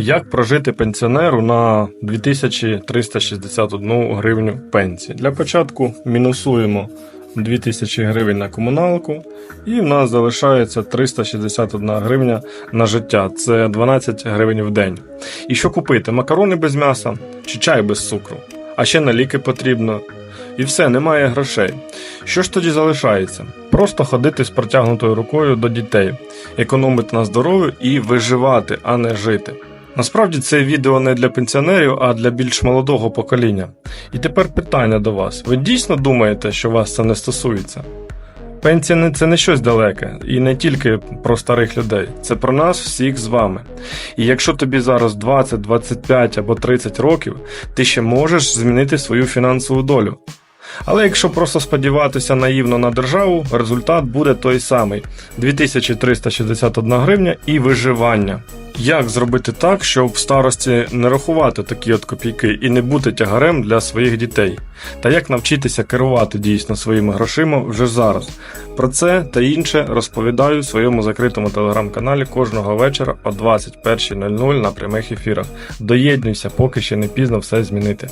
Як прожити пенсіонеру на 2361 гривню пенсії? Для початку мінусуємо 2000 гривень на комуналку, і в нас залишається 361 гривня на життя. Це 12 гривень в день. І що купити? Макарони без м'яса чи чай без цукру? А ще на ліки потрібно. І все, немає грошей. Що ж тоді залишається? Просто ходити з протягнутою рукою до дітей, економити на здоров'ю і виживати, а не жити. Насправді це відео не для пенсіонерів, а для більш молодого покоління. І тепер питання до вас: ви дійсно думаєте, що вас це не стосується? Пенсія не- це не щось далеке, і не тільки про старих людей, це про нас всіх з вами. І якщо тобі зараз 20, 25 або 30 років, ти ще можеш змінити свою фінансову долю. Але якщо просто сподіватися наївно на державу, результат буде той самий: 2361 гривня і виживання. Як зробити так, щоб в старості не рахувати такі от копійки і не бути тягарем для своїх дітей? Та як навчитися керувати дійсно своїми грошима вже зараз? Про це та інше розповідаю в своєму закритому телеграм-каналі кожного вечора о 21.00 на прямих ефірах. Доєднуйся, поки ще не пізно все змінити.